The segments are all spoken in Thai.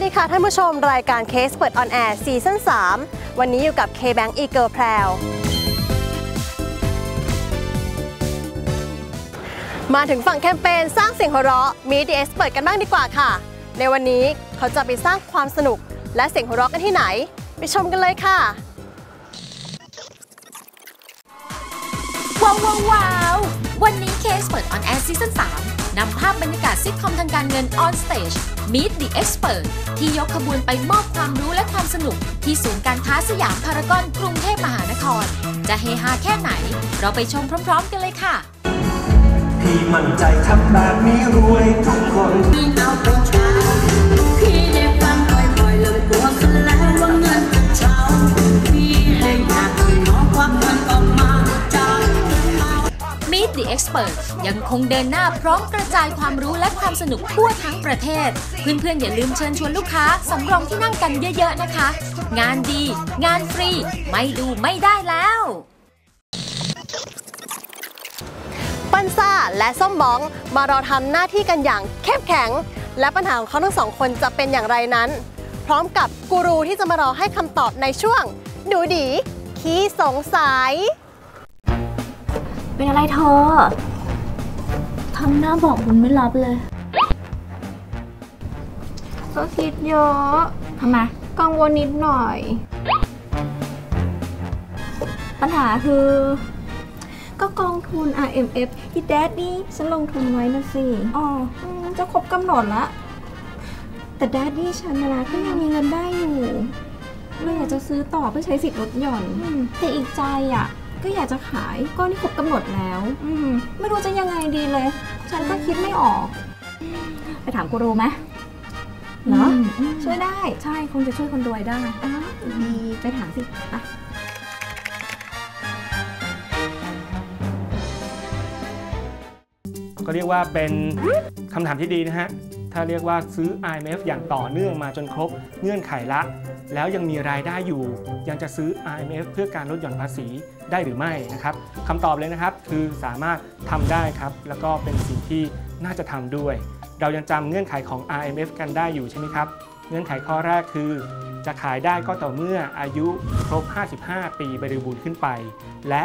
สวัสดีค่ะท่านผู้ชมรายการเคสเปิดออนแอร์ซีซั่น3 วันนี้อยู่กับ K-Bank Eagle p r a มาถึงฝั่งแคมเปญสร้างเสียงหัวเราะมีดีเอสเปิดกันบ้างดีกว่าค่ะ ในวันนี้เขาจะไปสร้างความสนุก และเสียงหัวเราะกันที่ไหน ไปชมกันเลยค่ะ ว้าวว้าวว้าววันนี้เคสเปิดออนแอร์ซีซั่น3 นำภาพบรรยากาศซิทคอมทางการเงิน On Stage Meet the Expert ที่ยกขบวนไปมอบความรู้และความสนุก ที่ศูนย์การค้าสยามพารากอนกรุงเทพมหานคร จะเฮฮาแค่ไหน เราไปชมพร้อม ๆ กันเลยค่ะ พี่มั่นใจทำแบบนี้รวยทุกคน the Expert ยังคงเดินหน้าพร้อมกระจายความรู้และความสนุกทั่วทั้งประเทศ เพื่อนๆ อย่าลืมเชิญชวนลูกค้าสำรองที่นั่งกันเยอะๆนะคะ งานดี งานฟรี ไม่ดูไม่ได้แล้วปั้นซ่าและส้มบ้องมารอทำหน้าที่กันอย่างเข้มแข็ง และปัญหาของเขาทั้งสองคนจะเป็นอย่างไรนั้น พร้อมกับกูรูที่จะมารอให้คำตอบในช่วง ดูดีขี้สงสัย เป็นอะไรเธอทำหน้าบอกบุญไม่รับเลยก็คิดเยอะทำไมกังวลนิดหน่อย ปัญหาคือ ก็กองทุน RMF ที่แดดดี้ฉันลงทุนไว้นะสิ อ๋ออืมจะครบกำหนดละ แต่แดดดี้ฉันนะนะก็ยังมีเงินได้อยู่เลยอยากจะซื้อต่อเพื่อใช้สิทธิ์ลดหย่อน แต่อีกใจอะ ก็อยากจะขายก้อนที่ครบกำหนดแล้ว อืมไม่รู้จะยังไงดีเลย ฉันก็คิดไม่ออก ไปถามกูรูไหมเหรอมอืมช่วยได้ ใช่คงจะช่วยคนรวยได้อ้าวดีไปถามสิไปก็เรียกว่าเป็นคำถามที่ดีนะฮะ ถ้าเรียกว่าซื้อ IMF อย่างต่อเนื่องมาจนครบเงื่อนไขละ แล้วยังมีรายได้อยู่ ยังจะซื้อ IMF เพื่อการลดหย่อนภาษีได้หรือไม่นะครับคำตอบเลยนะครับคือสามารถทำได้ครับ แล้วก็เป็นสิ่งที่น่าจะทำด้วย เรายังจำเงื่อนไขของ IMF กันได้อยู่ใช่ไหมครับ เงื่อนไขข้อแรกคือจะขายได้ก็ต่อเมื่ออายุครบ 55 ปีบริบูรณ์ขึ้นไป และ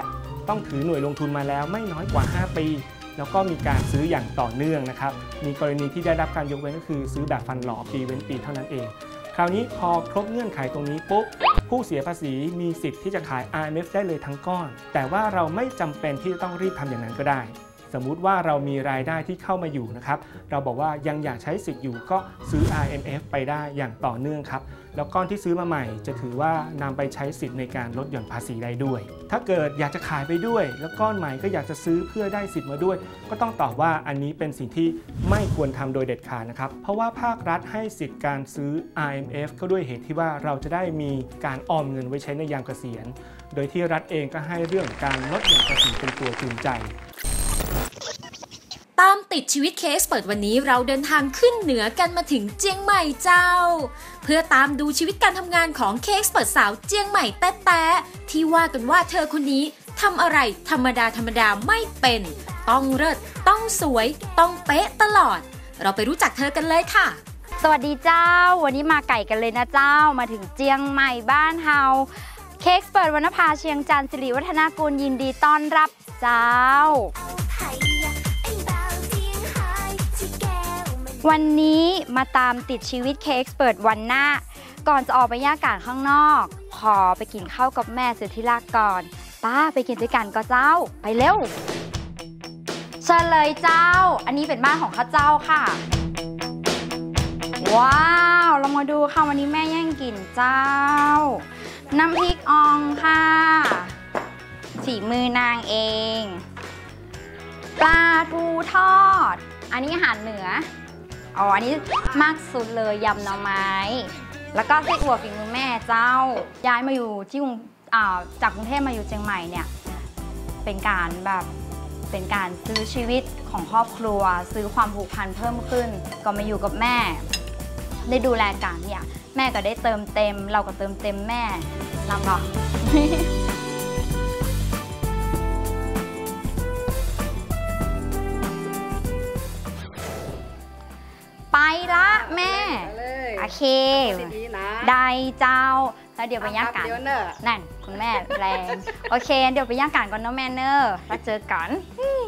ต้องถือหน่วยลงทุนมาแล้วไม่น้อยกว่า 5 ปี แล้วก็มีการซื้ออย่างต่อเนื่องนะครับ มีกรณีที่ได้รับการยกเว้นก็คือ ซื้อแบบฟันหล่อปีเว้นปีเท่านั้นเอง คราวนี้พอครบเงื่อนไขตรงนี้ปุ๊บผู้เสียภาษีมีสิทธิ์ที่จะขาย IMF ได้เลยทั้งก้อน แต่ว่าเราไม่จำเป็นที่จะต้องรีบทำอย่างนั้นก็ได้ สมมุติว่าเรามีรายได้ที่เข้ามาอยู่นะครับ เราบอกว่ายังอยากใช้สิทธิ์อยู่ก็ซื้อ IMF ไปได้อย่างต่อเนื่องครับ แล้วก้อนที่ซื้อมาใหม่ จะถือว่านำไปใช้สิทธิ์ในการลดหย่อนภาษีได้ด้วย ถ้าเกิดอยากจะขายไปด้วย แล้วก้อนใหม่ก็อยากจะซื้อเพื่อได้สิทธิ์มาด้วย ก็ต้องตอบว่าอันนี้เป็นสิ่งที่ไม่ควรทำโดยเด็ดขาดนะครับ เพราะว่าภาครัฐให้สิทธิ์การซื้อ IMF ก็ด้วยเหตุที่ว่าเราจะได้มีการออมเงินไว้ใช้ในยามเกษียณ โดยที่รัฐเองก็ให้เรื่องการลดหย่อนภาษีเป็นตัวจูงใจ ตามติดชีวิตเคสเปิดวันนี้เราเดินทางขึ้นเหนือกันมาถึงเจียงใหม่เจ้า เพื่อตามดูชีวิตการทำงานของเคสเปิดสาวเจียงใหม่แต๊ะที่ว่ากันว่าเธอคนนี้ทำอะไรธรรมดาธรรมดาไม่เป็น ต้องเลิศต้องสวย ต้องเป๊ะตลอด เราไปรู้จักเธอกันเลยค่ะ สวัสดีเจ้า วันนี้มาไก่กันเลยนะเจ้ามาถึงเจียงใหม่บ้านเฮาเค้กเปิดวรรณภาเชียงจันทร์สิริวัฒนากุลยินดีต้อนรับเจ้า วันนี้มาตามติดชีวิตเค้กเปิดวันหน้า ก่อนจะออกไปย่ากาศข้างนอก ขอไปกินข้าวกับแม่เสุดที่รักก่อน ป้าไปกินด้วยกันก็เจ้า ไปเร็วเชิญเลยเจ้า อันนี้เป็นบ้านของข้าเจ้าค่ะ ว้าว เรามาดูค่ะวันนี้แม่แย่งกินเจ้า น้ำพริกอ่องค่ะฝีมือนางเอง ปลาทูทอด อันนี้อาหารเหนือ อ๋อ อันนี้มากสุดเลยยำหน่อไม้ แล้วก็ไส้อั่วฝีมือแม่เจ้า ย้ายมาอยู่ที่กรุงจากกรุงเทพมาอยู่เชียงใหม่เนี่ย เป็นการแบบเป็นการซื้อชีวิตของครอบครัว ซื้อความผูกพันเพิ่มขึ้น ก็มาอยู่กับแม่ ได้ดูแลกันเนี่ย แม่ก็ได้เติมเต็ม เราก็เติมเต็มแม่ลำเนาะ ละแม่เลยอโอเคดีๆนะได้เจ้าแล้วเดี๋ยวไปย่างกันเดี๋ยวเนอะนั่นคุณแม่แรงโอเค เดี๋ยวไปย่างกันก่อนเนาะแม่เนอะแล้วเจอกันอืม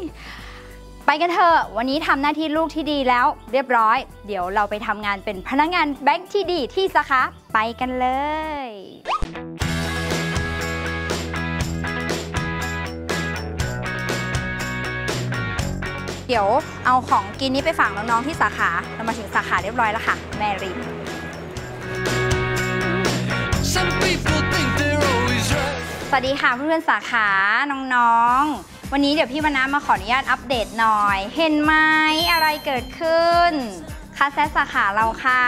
ไปกันเถอะวันนี้ทำหน้าที่ลูกที่ดีแล้ว เรียบร้อย เดี๋ยวเราไปทำงานเป็นพนักงานแบงค์ที่ดีที่สาขาไปกันเลย เดี๋ยวเอาของกินนี้ไปฝากน้องๆที่สาขาเรามาถึงสาขาเรียบร้อยแล้วค่ะ แม่ริม Some people think they're always right. สวัสดีค่ะเพื่อนๆสาขาน้องๆ วันนี้เดี๋ยวพี่วนามาขออนุญาตอัปเดตหน่อย เห็นไหมอะไรเกิดขึ้นคาแซสสาขาเราค่ะ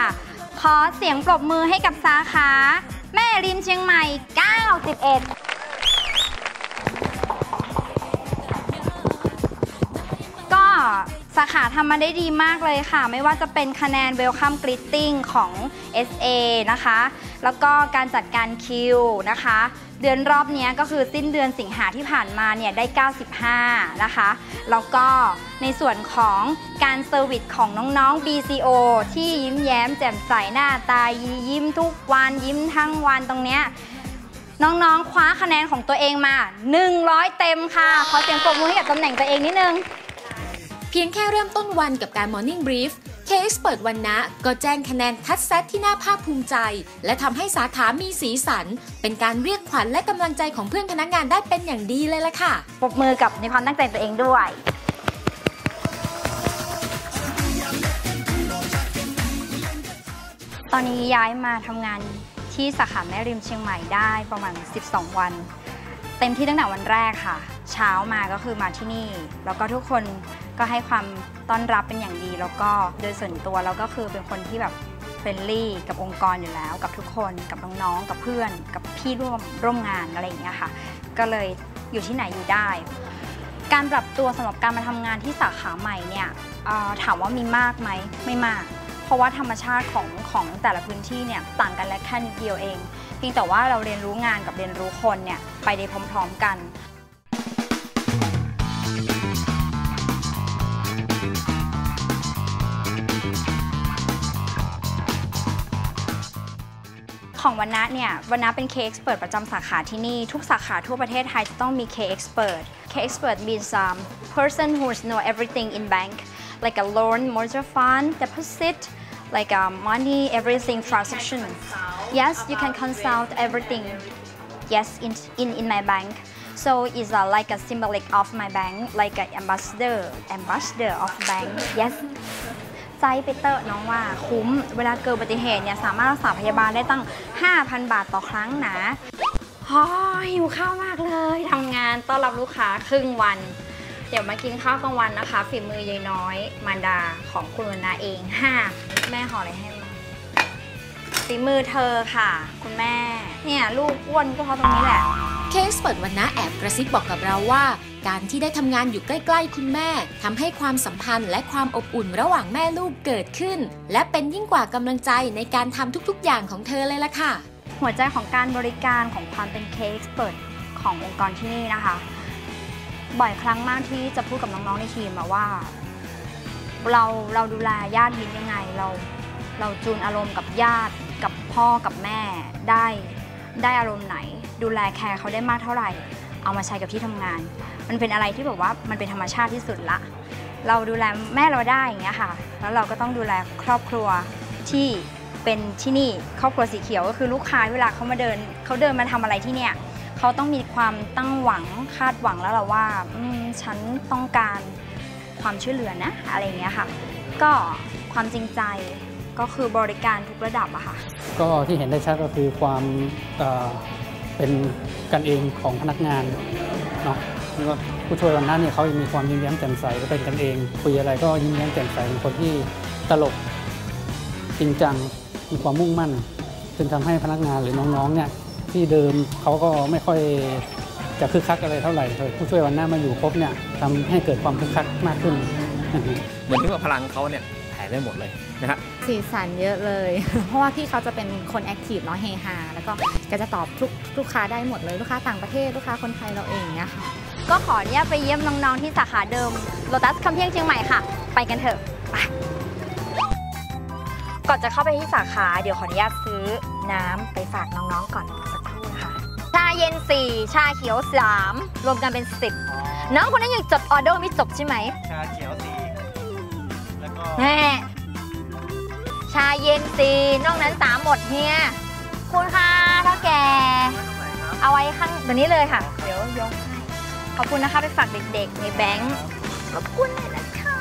ขอเสียงปรบมือให้กับสาขา แม่ริมเชียงใหม่ 91 สาขาทำมาได้ดีมากเลยค่ะ ไม่ว่าจะเป็นคะแนน Welcome Greeting ของ SA นะคะ แล้วก็การจัดการคิวนะคะ เดือนรอบนี้ก็คือสิ้นเดือนสิงหาที่ผ่านมาเนี่ยได้ 95 นะคะ แล้วก็ในส่วนของการเซอร์วิสของน้องๆ BCO ที่ยิ้มแย้มแจ่มใสหน้าตายิ้มทุกวันยิ้มทั้งวันตรงเนี้ยน้องๆ คว้าคะแนนของตัวเองมา 100 เต็มค่ะ ขอเสียงปรบมือให้กับตำแหน่งตัวเองนิดนึง เพียงแค่เริ่มต้นวันกับการ Morning Brief เคสเปิดวันนะก็แจ้งคะแนนทัดแซดที่น่าภาคภูมิใจ และทำให้สาขามีสีสัน เป็นการเรียกขวัญและกำลังใจของเพื่อนพนักงานได้เป็นอย่างดีเลยล่ะค่ะ ปรบมือกับในความตั้งใจตัวเองด้วย ตอนนี้ย้ายมาทำงานที่สาขาแม่ริมเชียงใหม่ได้ประมาณ 12 วัน เต็มที่ตั้งแต่วันแรกค่ะ เช้ามาก็คือมาที่นี่ แล้วก็ทุกคนก็ให้ความต้อนรับเป็นอย่างดี แล้วก็โดยส่วนตัวเราก็คือเป็นคนที่แบบเฟรนลี่กับองค์กรอยู่แล้ว กับทุกคนกับน้องๆกับเพื่อน กับพี่ร่วมร่วมงานอะไรอย่างเงี้ยค่ะ ก็เลยอยู่ที่ไหนอยู่ได้ การปรับตัวสำหรับการมาทำงานที่สาขาใหม่เนี่ยถามว่ามีมากไหมไม่มาก เพราะว่าธรรมชาติของของแต่ละพื้นที่เนี่ยต่างกันและแค่นิดเดียวเองเพียงแต่ว่าเราเรียนรู้งานกับเรียนรู้คนเนี่ยไปได้พร้อม ๆ กัน ของวันนะเนี่ยวันนะเป็น K-Expert ประจำสาขาที่นี่ ทุกสาขาทั่วประเทศไทยจะต้องมี K-Expert K-Expert means um, person who know everything in bank like a loan mutual fund deposit like um, money everything transaction yes you can consult everything yes in in, in my bank so it's uh, like a symbolic of my bank like an ambassador ambassador of bank yes ใจไปเตอร์น้องว่าคุ้ม เวลาเกิดอุบัติเหตุเนี่ยสามารถรักษาพยาบาลได้ตั้ง 5,000 บาทต่อครั้งนะฮอหิวข้าวมากเลยทำงานต้อนรับลูกค้าครึ่งวัน เดี๋ยวมากินข้าวกลางวันนะคะ ฝีมือยายน้อย มารดาของคุณวรรณาเองห้าแม่ห่ออะไรให้มาฝีมือเธอค่ะ คุณแม่ เนี่ยลูกอ้วนก็เพราะตรงนี้แหละ เคสเปิดวันนะแอบกระซิบบอกกับเราว่า การที่ได้ทำงานอยู่ใกล้ ๆ คุณแม่ทำให้ความสัมพันธ์และความอบอุ่นระหว่างแม่ลูกเกิดขึ้น และเป็นยิ่งกว่ากำลังใจในการทำทุกๆ อย่างของเธอเลยล่ะค่ะ หัวใจของการบริการของความเป็นเคสเปิดขององค์กรที่นี่นะคะ บ่อยครั้งมากที่จะพูดกับน้องๆในทีมว่า เราเราดูแลญาติมิตรยังไงเรา เราจูนอารมณ์กับญาติกับพ่อกับแม่ได้ ได้อารมณ์ไหน ดูแลแคร์เขาได้มากเท่าไหร่ เอามาใช้กับที่ทำงาน มันเป็นอะไรที่แบบว่ามันเป็นธรรมชาติที่สุดละ เราดูแลแม่เราได้อย่างเงี้ยค่ะ แล้วเราก็ต้องดูแลครอบครัวที่เป็นที่นี่ครอบครัวสีเขียวก็คือลูกค้าเวลาเขามาเดินเขาเดินมาทำอะไรที่เนี่ยเขาต้องมีความตั้งหวังคาดหวังแล้วเราว่าฉันต้องการความช่วยเหลือนะอะไรเงี้ยค่ะ ก็ความจริงใจ ก็คือบริการทุกระดับอะค่ะ ก็ที่เห็นได้ชัดก็คือความเอ่อเป็นกันเองของพนักงานเนาะแล้วก็ผู้ช่วยวันนั้นเนี่ยเขามีความยิ้มแย้มแจ่มใสก็เป็นกันเองคุยอะไรก็ยิ้มแย้มแจ่มใสเป็นคนที่ตลกจริงจังมีความมุ่งมั่นจนทำให้พนักงานหรือน้องๆเนี่ยที่เดิมเขาก็ไม่ค่อยจะคึกคักอะไรเท่าไหร่เลยผู้ช่วยวันหน้ามาอยู่ครบเนี่ยทำให้เกิดความคึกคักมากขึ้น เหมือนที่ว่าพลังเขาเนี่ยแผ่ได้หมดเลย นะฮะสีสันเยอะเลย เพราะว่าพี่เขาจะเป็นคนแอคทีฟเนาะเฮฮาแล้วก็แกจะตอบทุกลูกค้าได้หมดเลยลูกค้าต่างประเทศลูกค้าคนไทยเราเองเนี่ยค่ะก็ขออนุญาตไปเยี่ยมน้องๆที่สาขาเดิมโลตัสคำเพียงเชียงใหม่ค่ะ ไปกันเถอะไปก่อนจะเข้าไปที่สาขาเดี๋ยวขออนุญาตซื้อน้ำไปฝากน้องๆก่อนสักครู่นะคะชาเย็น 4 ชาเขียว 3 รวมกันเป็น 10 น้องคนนั้นยังจดออเดอร์ไม่จบใช่ไหมชาเขียวสีแล้วก็แม่ ชาเย็นสีนอกนั้นสามหมดเฮียคุณค่ะเท่าแก่ เอาไว้ข้างแบบนี้เลยค่ะ เดี๋ยวยกให้ขอบคุณนะคะไปฝากเด็กๆในแบงค์ขอบคุณเลยนะคะ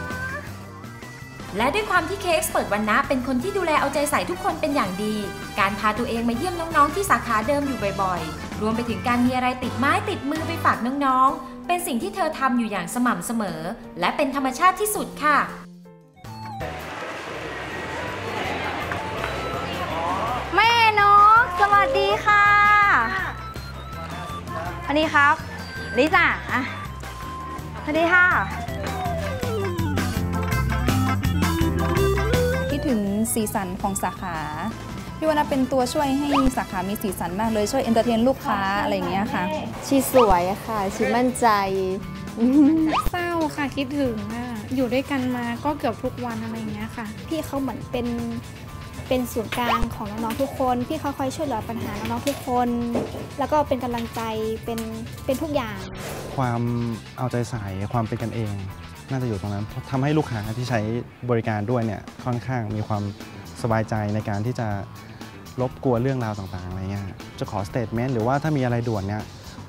และด้วยความที่เค้กเปิดวันนะเป็นคนที่ดูแลเอาใจใส่ทุกคนเป็นอย่างดี การพาตัวเองมาเยี่ยมน้องๆที่สาขาเดิมอยู่บ่อยๆ รวมไปถึงการมีอะไรติดไม้ติดมือไปฝากน้องๆ เป็นสิ่งที่เธอทำอยู่อย่างสม่ำเสมอ และเป็นธรรมชาติที่สุดค่ะ สวัสดีค่ะสวัสดีครับลิซ่าอะสวัสดีค่ะ คิดถึงสีสันของสาขาพี่ว่าน่าเป็นตัวช่วยให้สาขามีสีสันมากเลยช่วยเอนเตอร์เทนลูกค้าอะไรอย่างเงี้ยค่ะ ชีสวยค่ะ ชีมั่นใจ เศร้าค่ะคิดถึงอะอยู่ด้วยกันมาก็เกือบทุกวันอะไรอย่างเงี้ยค่ะ พี่เขาเหมือนเป็น เป็นศูนย์กลางของน้องๆทุกคน พี่เขาคอยช่วยเหลือปัญหาน้องๆทุกคน แล้วก็เป็นกำลังใจเป็นเป็นทุกอย่าง ความเอาใจใส่ความเป็นกันเอง น่าจะอยู่ตรงนั้นทำให้ลูกค้าที่ใช้บริการด้วยเนี่ยค่อนข้างมีความสบายใจในการที่จะรบกวนเรื่องราวต่างๆอะไรเงี้ยจะขอสเตทเมนต์หรือว่าถ้ามีอะไรด่วนเนี่ย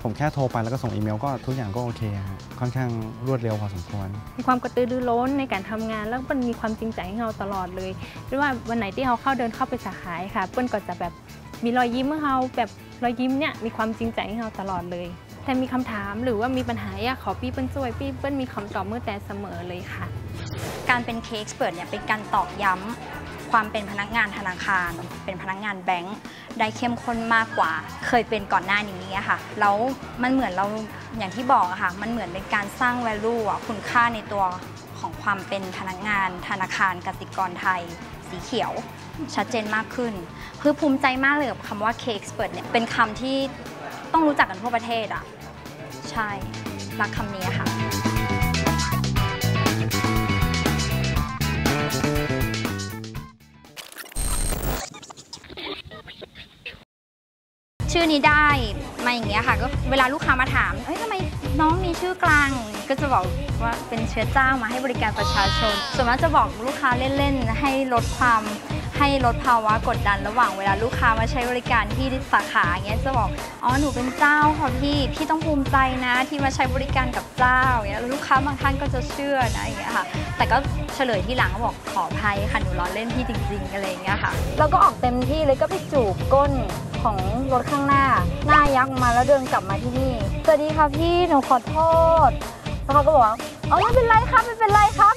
ผมแค่โทรไปแล้วก็ส่งอีเมลก็ทุกอย่างก็โอเคฮะค่อนข้างรวดเร็วพอสมควร มีความกระตือรือร้นในการทำงาน แล้วมันมีความจริงใจให้เราตลอดเลยไม่ว่าวันไหนที่เราเข้าเดินเข้าไปสาขาค่ะเปิ้ลก็จะแบบมีรอยยิ้มให้เราแบบรอยยิ้มเนี่ยมีความจริงใจให้เราตลอดเลย แต่มีคำถามหรือว่ามีปัญหาอยากขอพี่เปิ้ลช่วยพี่เปิ้ลมีคำตอบเมื่อแต่เสมอเลยค่ะ การเป็นเค้กเปิดเนี่ยเป็นการตอกย้ำ ความเป็นพนักงานธนาคาร เป็นพนักงานแบงค์ได้เข้มข้นมากกว่า เคยเป็นก่อนหน้านี้ค่ะแล้วมันเหมือนเราอย่างที่บอกอะค่ะ มันเหมือนเป็นการสร้าง value คุณค่าในตัวของความเป็นพนักงานธนาคารกสิกรไทย สีเขียว ชัดเจนมากขึ้น คือภูมิใจมากเลยกับคำว่าเค้กเปิดเนี่ยเป็นคำที่ต้องรู้จักกันทั่วประเทศอะ ใช่ รักคำนี้ค่ะ ชื่อนี้ได้มาอย่างเงี้ยค่ะ ก็เวลาลูกค้ามาถามเอ้ยทำไมน้องมีชื่อกลางก็จะบอกว่าเป็นเชื้อเจ้ามาให้บริการประชาชน ส่วนมากจะบอกลูกค้าเล่นๆ ให้ลดความ ให้ลดภาวะกดดันระหว่างเวลาลูกค้ามาใช้บริการที่สาขาอย่างเงี้ยจะบอกอ๋อหนูเป็นเจ้าค่ะพี่พี่ต้องภูมิใจนะที่มาใช้บริการกับเจ้าอย่างเงี้ยลูกค้าบางท่านก็จะเชื่อนะอย่างเงี้ยค่ะ แต่ก็เฉลยที่หลังก็บอกขออภัยค่ะหนูล้อเล่นพี่จริงๆอะไรอย่างเงี้ยค่ะแล้วก็ออกเต็มที่เลยก็ไปจูบก้นของรถข้างหน้า หน้ายักมาแล้วเดินกลับมาที่นี่สวัสดีค่ะพี่หนูขอโทษแล้วเขาก็บอกว่าอ๋อไม่เป็นไรครับไม่เป็นไรครับ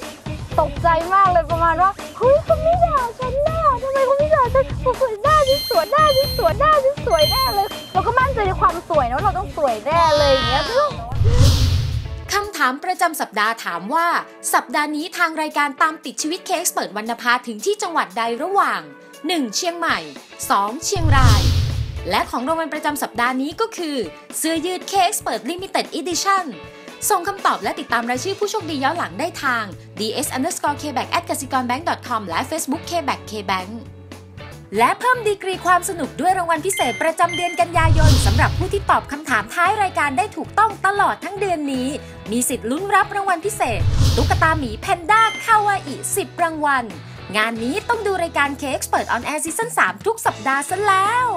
ตกใจมากเลยประมาณว่าเฮ้ยคุณไม่ด่าฉันน่ท สวยหน้าที่สวยหน้าที่สวยหน้าที่สวยแน่เลย เราก็มั่นใจในความสวยนะว่าเราต้องสวยแน่เลยอย่างเงี้ยคำถามประจำสัปดาห์ถามว่า สัปดาห์นี้ทางรายการตามติดชีวิตเค้กเปิดวรรณภาถึงที่จังหวัดใดระหว่าง 1. เชียงใหม่ 2. เชียงราย และของรางวัลประจำสัปดาห์นี้ก็คือ เสื้อยืดเค้กเปิด Limited Edition ส่งคำตอบและติดตามรายชื่อผู้โชคดีย้อนหลังได้ทาง ds underscore kbank at กสิกร bank com และ facebook kbank kbank และเพิ่มดีกรีความสนุกด้วยรางวัลพิเศษประจำเดือนกันยายนสำหรับผู้ที่ตอบคำถามท้ายรายการได้ถูกต้องตลอดทั้งเดือนนี้ มีสิทธิ์ลุ้นรับรางวัลพิเศษ ตุ๊กตาหมีแพนด้าคาวาอิ10 รางวัล งานนี้ต้องดูรายการเค้กเปิดออนแอร์ซีซั่น3ทุกสัปดาห์ซะแล้ว